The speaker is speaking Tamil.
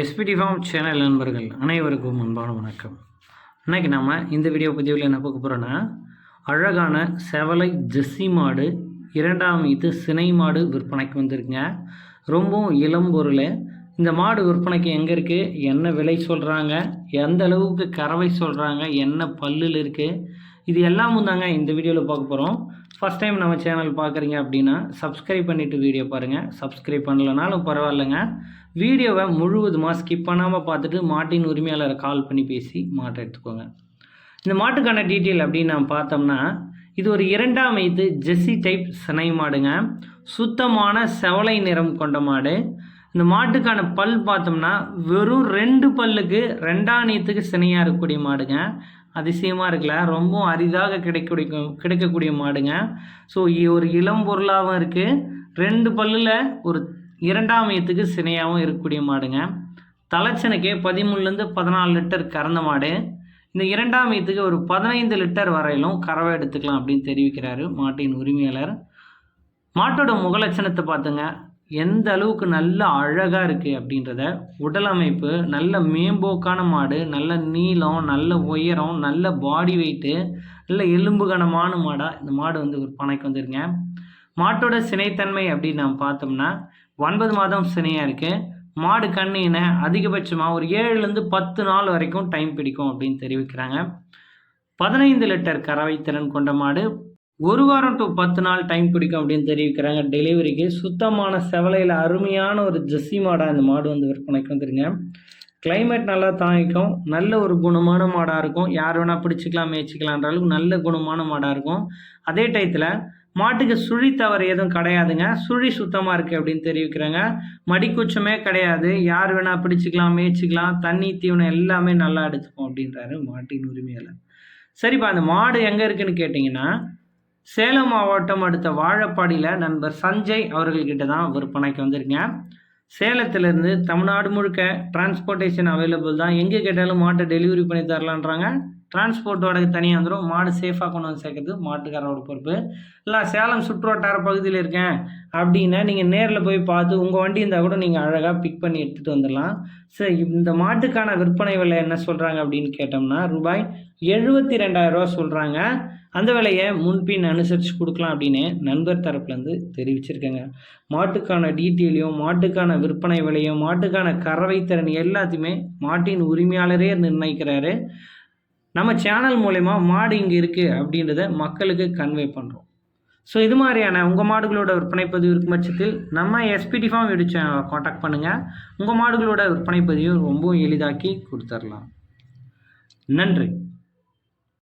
எஸ்பிடி ஃபார்ம் சேனல் நண்பர்கள் அனைவருக்கும் அன்பான வணக்கம். இன்றைக்கி நம்ம இந்த வீடியோ பதிவில் என்ன பார்க்க போகிறோன்னா அழகான செவலை ஜெஸ்ஸி மாடு இரண்டாம் இது சினை மாடு விற்பனைக்கு வந்திருக்குங்க. ரொம்பவும் இளம் பொருள். இந்த மாடு விற்பனைக்கு எங்கே இருக்குது என்ன விலை சொல்கிறாங்க எந்த அளவுக்கு கறவை சொல்கிறாங்க என்ன பல்லில் இருக்குது இது எல்லாமும் தாங்க இந்த வீடியோவில் பார்க்க போகிறோம் ஃபஸ்ட் டைம் நம்ம சேனல் பார்க்குறீங்க அப்படின்னா சப்ஸ்கிரைப் பண்ணிவிட்டு வீடியோ பாருங்கள் சப்ஸ்கிரைப் பண்ணலனாலும் பரவாயில்லைங்க. வீடியோவை முழுவதுமாக ஸ்கிப் பண்ணாமல் பார்த்துட்டு மாட்டின் உரிமையாளரை கால் பண்ணி பேசி மாட்டை எடுத்துக்கோங்க. இந்த மாட்டுக்கான டீட்டெயில் அப்படின்னு நம்ம பார்த்தோம்னா இது ஒரு இரண்டாம் இது ஜெஸ்ஸி டைப் சினை மாடுங்க. சுத்தமான செவலை நிறம் கொண்ட மாடு. இந்த மாட்டுக்கான பல் பார்த்தோம்னா வெறும் ரெண்டு பல்லுக்கு ரெண்டாம் நீத்துக்கு சினையாக இருக்கக்கூடிய மாடுங்க. அதிசயமாக இருக்குல்ல? ரொம்ப அரிதாக கிடைக்கக்கூடிய கிடைக்கக்கூடிய மாடுங்க. ஸோ ஒரு இளம் பொருளாகவும் இருக்குது ரெண்டு பல்லில் ஒரு இரண்டாம் மையத்துக்கு சினையாகவும் இருக்கக்கூடிய மாடுங்க. தலைச்சனுக்கே பதிமூணுலேருந்து பதினாலு லிட்டர் கறந்த மாடு. இந்த இரண்டாம் மையத்துக்கு ஒரு பதினைந்து லிட்டர் வரையிலும் கறவை எடுத்துக்கலாம் அப்படின்னு தெரிவிக்கிறாரு மாட்டின் உரிமையாளர். மாட்டோட முகலட்சணத்தை பார்த்துங்க. எந்த அளவுக்கு நல்ல அழகாக இருக்குது அப்படின்றத உடல் அமைப்பு நல்ல மேம்போக்கான மாடு நல்ல நீளம் நல்ல உயரம் நல்ல பாடி வெயிட்டு நல்ல எலும்பு கனமான மாடாக இந்த மாடு வந்து ஒரு வந்துருங்க. மாட்டோட சினைத்தன்மை அப்படின்னு நாம் பார்த்தோம்னா ஒன்பது மாதம் சினையாக இருக்குது மாடு கண்ணின அதிகபட்சமாக ஒரு ஏழுலேருந்து பத்து நாள் வரைக்கும் டைம் பிடிக்கும் அப்படின்னு தெரிவிக்கிறாங்க. பதினைந்து லிட்டர் கறவை திறன் கொண்ட மாடு ஒரு வாரம் டு பத்து நாள் டைம் பிடிக்கும் அப்படின்னு தெரிவிக்கிறாங்க. டெலிவரிக்கு சுத்தமான செவலையில் அருமையான ஒரு ஜெஸ்ஸி மாடாக இந்த மாடு வந்து விற்பனைக்கு வந்துருங்க. கிளைமேட் நல்லா தாங்கிக்கும். நல்ல ஒரு குணமான மாடாக இருக்கும். யார் வேணால் பிடிச்சிக்கலாம் மேய்ச்சிக்கலான்ற அளவுக்கு நல்ல குணமான மாடாக இருக்கும். அதே டயத்தில் மாட்டுக்கு சுழி தவறு எதுவும் கிடையாதுங்க. சுழி சுத்தமாக இருக்குது அப்படின்னு தெரிவிக்கிறாங்க. மடிக்குச்சமே கிடையாது. யார் வேணால் பிடிச்சிக்கலாம் மேய்ச்சிக்கலாம் தண்ணி தீவனம் எல்லாமே நல்லா எடுத்துக்கும் அப்படின்றாரு மாட்டின் உரிமையாளர். சரிப்பா அந்த மாடு எங்கே இருக்குன்னு கேட்டிங்கன்னா சேலம் மாவட்டம் அடுத்த வாழப்பாடியில் நண்பர் சஞ்சய் அவர்கள்கிட்ட தான் விற்பனைக்கு வந்திருக்கேன். சேலத்திலேருந்து தமிழ்நாடு முழுக்க டிரான்ஸ்போர்ட்டேஷன் அவைலபிள் தான். எங்கே கேட்டாலும் மாட்டை டெலிவரி பண்ணி தரலான்றாங்க. டிரான்ஸ்போர்ட்டோட தனியாக வந்துடும் மாடு சேஃபாக கொண்டு வந்து சேர்க்கறது மாட்டுக்காரோட பொறுப்பு. இல்லை சேலம் சுற்றுவட்டார பகுதியில் இருக்கேன் அப்படின்னா நீங்கள் நேரில் போய் பார்த்து உங்கள் வண்டி இருந்தால் கூட நீங்கள் அழகாக பிக் பண்ணி எடுத்துகிட்டு வந்துடலாம் சரி இந்த மாட்டுக்கான விற்பனை விலை என்ன சொல்கிறாங்க அப்படின்னு கேட்டோம்னா ரூபாய் எழுபத்தி ரெண்டாயிரரூவா சொல்கிறாங்க அந்த விலையை முன்பின் அனுசரித்து கொடுக்கலாம் அப்படின்னு நண்பர் தரப்புலேருந்து தெரிவிச்சிருக்கேங்க. மாட்டுக்கான டீட்டெயிலையும் மாட்டுக்கான விற்பனை விலையும் மாட்டுக்கான கறவை திறன் எல்லாத்தையுமே மாட்டின் உரிமையாளரே நிர்ணயிக்கிறாரு. நம்ம சேனல் மூலயமா மாடு இங்கே இருக்குது அப்படின்றத மக்களுக்கு கன்வே பண்ணுறோம் ஸோ இது மாதிரியான உங்கள் மாடுகளோட விற்பனை பதிவு இருக்கும் பட்சத்தில் நம்ம எஸ்பிடி ஃபார்ம் வீடு சேனலை காண்டாக்ட் பண்ணுங்கள் உங்கள் மாடுகளோட விற்பனை பதிவு ரொம்பவும் எளிதாக்கி கொடுத்துர்லாம். நன்றி.